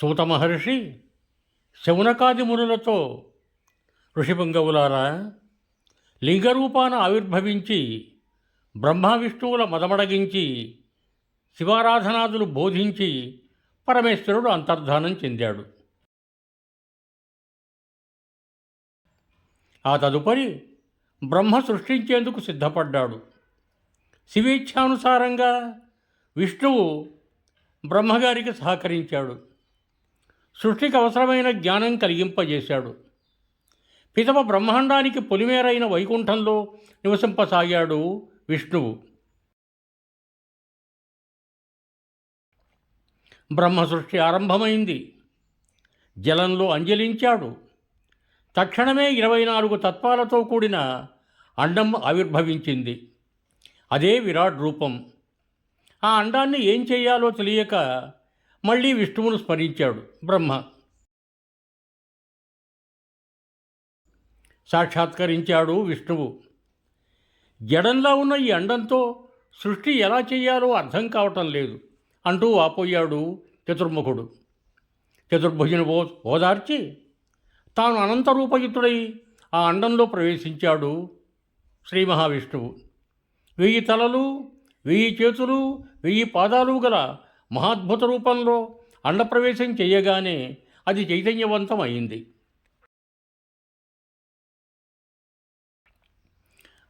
సూత మహర్షి శౌనకాది మునులతో ఋషిపుంగవులారా లింగరూపాన ఆవిర్భవించి బ్రహ్మ విష్ణువుల మదమడగించి శివారాధనాదులు బోధించి పరమేశ్వరుడు అంతర్ధానం చెందాడు. ఆ తదుపరి బ్రహ్మ సృష్టించేందుకు సిద్ధపడ్డాడు. శివేచ్ఛానుసారంగా విష్ణువు బ్రహ్మగారికి సహకరించాడు. సృష్టికి అవసరమైన జ్ఞానం కలిగింపజేశాడు. పితమ బ్రహ్మాండానికి పొలిమేరైన వైకుంఠంలో నివసింపసాగాడు విష్ణువు. బ్రహ్మ సృష్టి ఆరంభమైంది. జలంలో అంజలించాడు. తక్షణమే ఇరవై నాలుగు తత్వాలతో కూడిన అండం ఆవిర్భవించింది. అదే విరాట్ రూపం. ఆ అండాన్ని ఏం చేయాలో తెలియక మళ్ళీ విష్ణువును స్మరించాడు. బ్రహ్మ. సాక్షాత్కరించాడు విష్ణువు. జడంలో ఉన్న ఈ అండంతో సృష్టి ఎలా చేయాలో అర్థం కావటం లేదు అంటూ వాపోయాడు చతుర్ముఖుడు. చతుర్భుజుని ఓ ఓదార్చి తాను అనంతరూపయుతుడై ఆ అండంలో ప్రవేశించాడు శ్రీ మహావిష్ణువు. వెయ్యి తలలు వెయ్యి చేతులు వెయ్యి పాదాలు గల మహాద్భుత రూపంలో అండప్రవేశం చేయగానే అది చైతన్యవంతం అయింది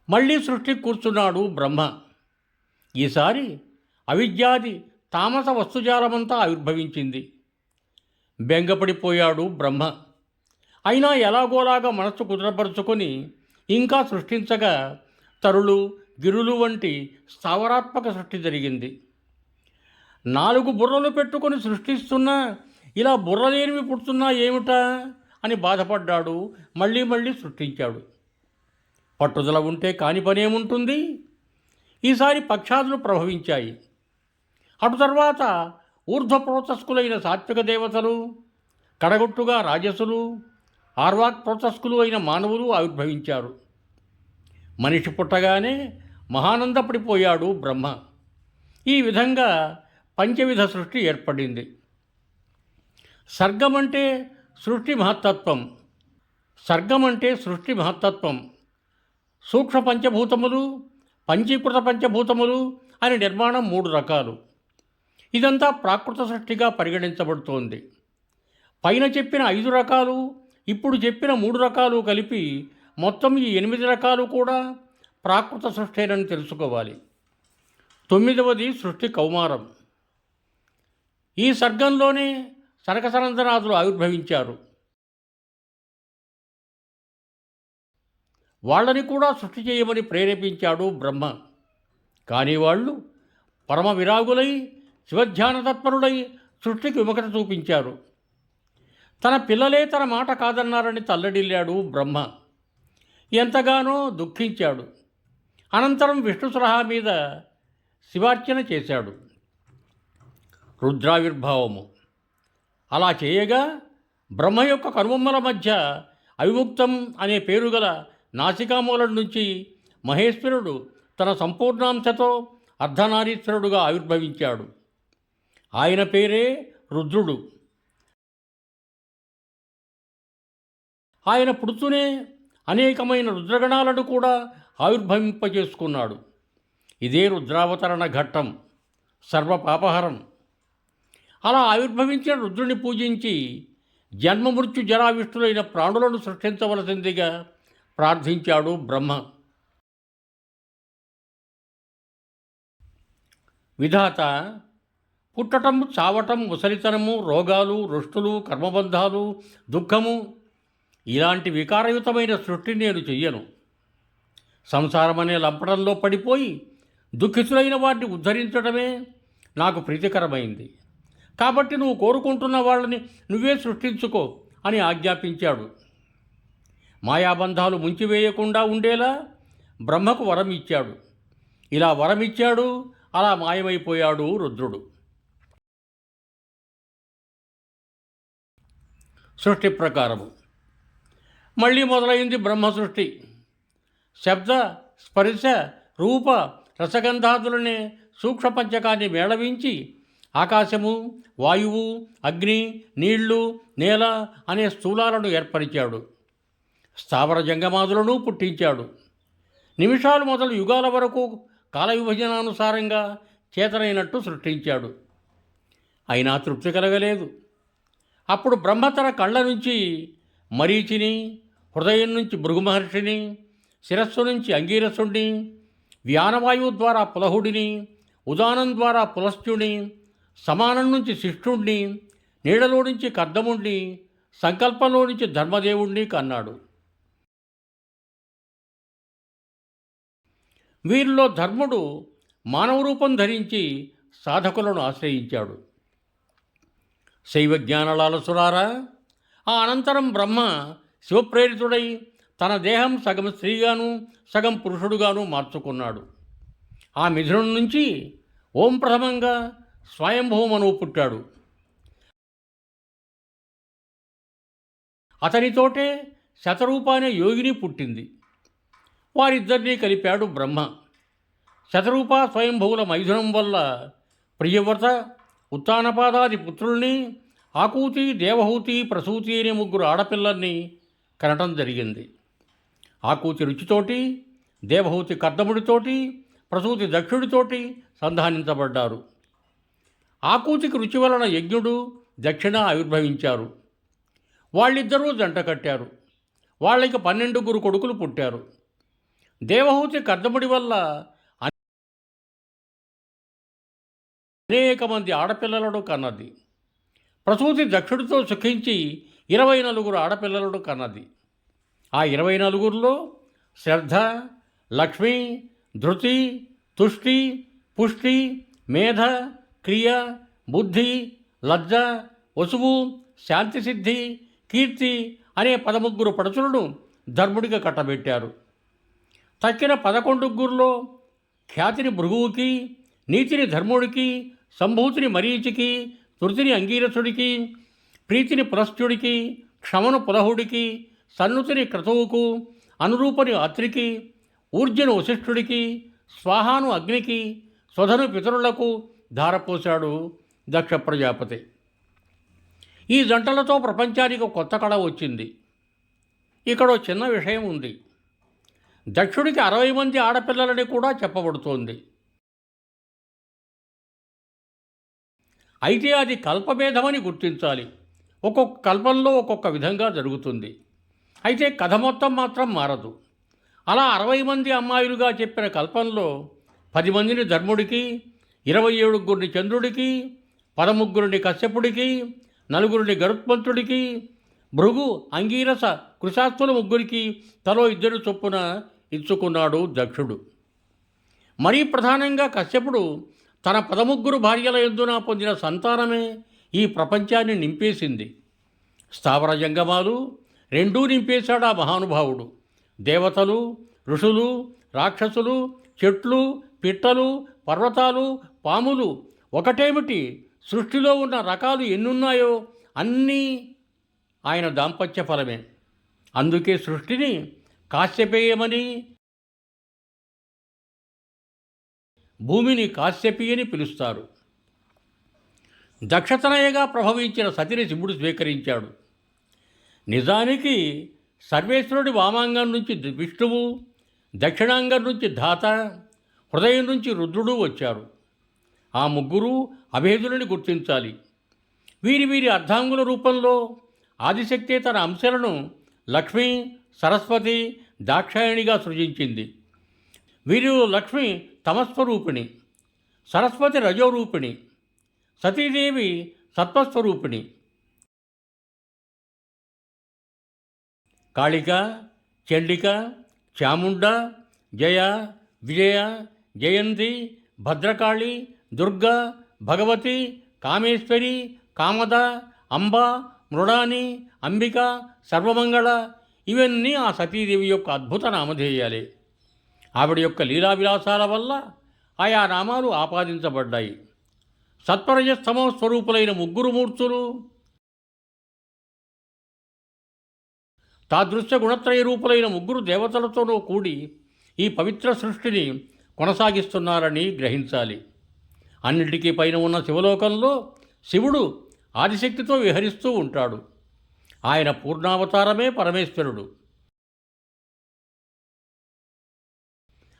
మళ్ళీ సృష్టి కూర్చున్నాడు బ్రహ్మ. ఈసారి అవిద్యాది తామస వస్తుజాలమంతా ఆవిర్భవించింది. బెంగపడిపోయాడు బ్రహ్మ. అయినా ఎలాగోలాగా మనస్సు కుదరపరుచుకొని ఇంకా సృష్టించగా తరులు గిరులు వంటి స్థావరాత్మక సృష్టి జరిగింది. నాలుగు బుర్రలు పెట్టుకొని సృష్టిస్తున్నా ఇలా బుర్రలేనివి పుడుతున్నా ఏమిటా అని బాధపడ్డాడు మళ్ళీ మళ్ళీ సృష్టించాడు. పట్టుదల ఉంటే కాని పనేముంటుంది? ఈసారి పక్షాదులు ప్రభవించాయి. అటు తర్వాత ఊర్ధ్వప్రోతస్కులైన సాత్విక దేవతలు కడగొట్టుగా రాజసులు ఆర్వాక్ ప్రోతస్కులు అయిన మానవులు ఆవిర్భవించారు. మనిషి పుట్టగానే మహానందపడిపోయాడు బ్రహ్మ. ఈ విధంగా పంచవిధ సృష్టి ఏర్పడింది. సర్గం అంటే సృష్టి మహత్తత్వం. సర్గం అంటే సృష్టి మహత్తత్వం. సూక్ష్మ పంచభూతములు పంచీకృత పంచభూతములు అనే నిర్మాణం మూడు రకాలు. ఇదంతా ప్రాకృత సృష్టిగా పరిగణించబడుతోంది. పైన చెప్పిన ఐదు రకాలు ఇప్పుడు చెప్పిన మూడు రకాలు కలిపి మొత్తం ఈ ఎనిమిది రకాలు కూడా ప్రాకృత సృష్టేనని తెలుసుకోవాలి. తొమ్మిదవది సృష్టి కౌమారం. ఈ సర్గంలోనే సనకసనందనాథులు ఆవిర్భవించారు. వాళ్ళని కూడా సృష్టి చేయమని ప్రేరేపించాడు బ్రహ్మ. కానీ వాళ్ళు పరమ విరాగులై శివధ్యాన తత్పరుడై సృష్టికి విముఖత చూపించారు. తన పిల్లలే తన మాట కాదన్నారని తల్లడిల్లాడు బ్రహ్మ. ఎంతగానో దుఃఖించాడు. అనంతరం విష్ణు సలహా మీద శివార్చన చేశాడు. రుద్రావిర్భావము. అలా చేయగా బ్రహ్మ యొక్క కనుబొమ్మల మధ్య అవిముక్తం అనే పేరు గల నాసికామూలం నుంచి మహేశ్వరుడు తన సంపూర్ణాంశతో అర్ధనారీశ్వరుడుగా ఆవిర్భవించాడు. ఆయన పేరే రుద్రుడు. ఆయన పుడుతూనే అనేకమైన రుద్రగణాలను కూడా ఆవిర్భవింపజేసుకున్నాడు. ఇదే రుద్రావతరణ ఘట్టం. సర్వపాపహరం. అలా ఆవిర్భవించిన రుద్రుని పూజించి జన్మమృత్యు జరావిష్ఠులైన ప్రాణులను సృష్టించవలసిందిగా ప్రార్థించాడు బ్రహ్మ. విధాత పుట్టటం చావటం ముసలితనము రోగాలు రుష్టులు కర్మబంధాలు దుఃఖము ఇలాంటి వికారయుతమైన సృష్టిని నేను చెయ్యను. సంసారమనే లంపటంలో పడిపోయి దుఃఖితులైన వారిని ఉద్ధరించడమే నాకు ప్రీతికరమైంది. కాబట్టి నువ్వు కోరుకుంటున్న వాళ్ళని నువ్వే సృష్టించుకో అని ఆజ్ఞాపించాడు. మాయాబంధాలు ముంచివేయకుండా ఉండేలా బ్రహ్మకు వరం ఇచ్చాడు. ఇలా వరం ఇచ్చాడు అలా మాయమైపోయాడు రుద్రుడు. సృష్టి ప్రకారము. మళ్ళీ మొదలైంది బ్రహ్మ సృష్టి. శబ్ద స్పర్శ రూప రసగంధాదులనే సూక్ష్మ పంచకాన్ని మేళవించి ఆకాశము వాయువు అగ్ని నీళ్ళు నేల అనే స్థూలాలను ఏర్పరిచాడు. స్థావర జంగమాదులను పుట్టించాడు. నిమిషాలు మొదలు యుగాల వరకు కాల విభజనానుసారంగా చేతనైనట్టు సృష్టించాడు. అయినా తృప్తి కలగలేదు. అప్పుడు బ్రహ్మ తన కళ్ళ నుంచి మరీచిని హృదయం నుంచి భృగుమహర్షిని శిరస్సు నుంచి అంగీరసుడిని వ్యానవాయువు ద్వారా పులహుడిని ఉదానం ద్వారా పులస్త్యుని సమానం నుంచి శిష్టుణ్ణి నీడలో నుంచి కద్దముణ్ణి సంకల్పంలో నుంచి ధర్మదేవుణ్ణి కన్నాడు. వీరిలో ధర్ముడు మానవ రూపం ధరించి సాధకులను ఆశ్రయించాడు. శైవ జ్ఞానలాలసురారా ఆ అనంతరం బ్రహ్మ శివప్రేరితుడై తన దేహం సగం స్త్రీగాను సగం పురుషుడుగాను మార్చుకున్నాడు. ఆ మిథునం నుంచి ఓం ప్రథమంగా స్వయంభూమనువు పుట్టాడు. అతనితోటే శతరూప అనే యోగిని పుట్టింది. వారిద్దరినీ కలిపాడు బ్రహ్మ. శతరూప స్వయంభువుల మైథునం వల్ల ప్రియవ్రత ఉత్తానపాదాది పుత్రుల్ని ఆకూతి దేవహూతి ప్రసూతి అనే ముగ్గురు ఆడపిల్లల్ని కనటం జరిగింది. ఆకూతి రుచితోటి దేవహూతి కర్దముడితోటి ప్రసూతి దక్షుడితోటి సంధానించబడ్డారు. ఆకూతికి రుచి వలన యజ్ఞుడు దక్షిణ ఆవిర్భవించారు. వాళ్ళిద్దరూ జంట కట్టారు. వాళ్ళకి పన్నెండుగురు కొడుకులు పుట్టారు. దేవహూతి కర్దముడి వల్ల అనేక మంది ఆడపిల్లలను కన్నది. ప్రసూతి దక్షుడితో సుఖించి ఇరవై నలుగురు ఆడపిల్లలను కన్నది. ఆ ఇరవై నలుగురిలో శ్రద్ధ లక్ష్మి ధృతి తుష్టి పుష్టి మేధ క్రియ బుద్ధి లజ్జ వసువు శాంతిసిద్ధి కీర్తి అనే పదముగ్గురు పడుచులను ధర్ముడిగా కట్టబెట్టారు. తక్కిన పదకొండుగ్గురులో ఖ్యాతిని భృగువుకి నీతిని ధర్ముడికి సంభూతిని మరీచికి తృతిని అంగీరసుడికి ప్రీతిని పులస్త్యుడికి క్షమను పులహుడికి సన్నుతిని క్రతువుకు అనురూపని అత్రికి ఊర్జను వశిష్ఠుడికి స్వాహాను అగ్నికి స్వధను పితరులకు ధారపోశాడు దక్ష ప్రజాపతి. ఈ జంటలతో ప్రపంచానికి కొత్త కళ వచ్చింది. ఇక్కడ చిన్న విషయం ఉంది. దక్షుడికి అరవై మంది ఆడపిల్లలని కూడా చెప్పబడుతోంది. అయితే అది కల్పభేదమని గుర్తించాలి. ఒక్కొక్క కల్పంలో ఒక్కొక్క విధంగా జరుగుతుంది. అయితే కథ మొత్తం మాత్రం మారదు. అలా అరవై మంది అమ్మాయిలుగా చెప్పిన కల్పంలో పది మందిని ధర్ముడికి ఇరవై ఏడుగురిని చంద్రుడికి పదముగ్గురిని కశ్యపుడికి నలుగురిని గరుత్మంతుడికి భృగు అంగీరస కృషాస్తుల ముగ్గురికి తలో ఇద్దరు చొప్పున ఇచ్చుకున్నాడు దక్షుడు. మరీ ప్రధానంగా కశ్యపుడు తన పదముగ్గురు భార్యల ఎందున పొందిన సంతానమే ఈ ప్రపంచాన్ని నింపేసింది. స్థావర జంగమాలు రెండూ నింపేశాడు ఆ మహానుభావుడు. దేవతలు ఋషులు రాక్షసులు చెట్లు పిట్టలు పర్వతాలు పాములు ఒకటేమిటి? సృష్టిలో ఉన్న రకాలు ఎన్నున్నాయో అన్నీ ఆయన దాంపత్య ఫలమే. అందుకే సృష్టిని కాశ్యపేయమని భూమిని కాశ్యపి అని పిలుస్తారు. దక్షతనయగా ప్రభవించిన సతిని శివుడు స్వీకరించాడు. నిజానికి సర్వేశ్వరుడి వామాంగం నుంచి విష్ణువు దక్షిణాంగం నుంచి ధాత హృదయం నుంచి రుద్రుడు వచ్చారు. ఆ ముగ్గురు అభేదులని గుర్తించాలి. వీరి వీరి అర్ధాంగుల రూపంలో ఆదిశక్తి తన అంశాలను లక్ష్మి సరస్వతి దాక్షాయణిగా సృజించింది. వీరిలో లక్ష్మి తమస్వరూపిణి సరస్వతి రజోరూపిణి సతీదేవి సత్వస్వరూపిణి. కాళిక చండిక చాముండ జయ విజయ జయంతి భద్రకాళి దుర్గ భగవతి కామేశ్వరి కామద అంబ మృడాని అంబిక సర్వమంగళ ఇవన్నీ ఆ సతీదేవి యొక్క అద్భుత నామధేయాలే. ఆవిడ యొక్క లీలా విలాసాల వల్ల ఆయా నామాలు ఆపాదించబడ్డాయి. సత్వరజస్తమో స్వరూపులైన ముగ్గురు మూర్తులు తాదృశ్య గుణత్రయ రూపులైన ముగ్గురు దేవతలతోనూ కూడి ఈ పవిత్ర సృష్టిని కొనసాగిస్తున్నారని గ్రహించాలి. అన్నిటికీ పైన ఉన్న శివలోకంలో శివుడు ఆదిశక్తితో విహరిస్తూ ఉంటాడు. ఆయన పూర్ణావతారమే పరమేశ్వరుడు.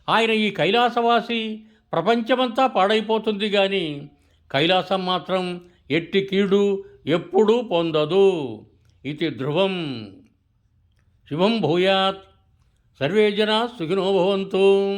ఆయన ఈ కైలాసవాసి ప్రపంచమంతా పాడైపోతుంది కానీ కైలాసం మాత్రం ఎట్టి కీడు ఎప్పుడూ పొందదు. ఇది ధ్రువం. శివం భూయాత్. సర్వే జనా సుఖినో భవంతు.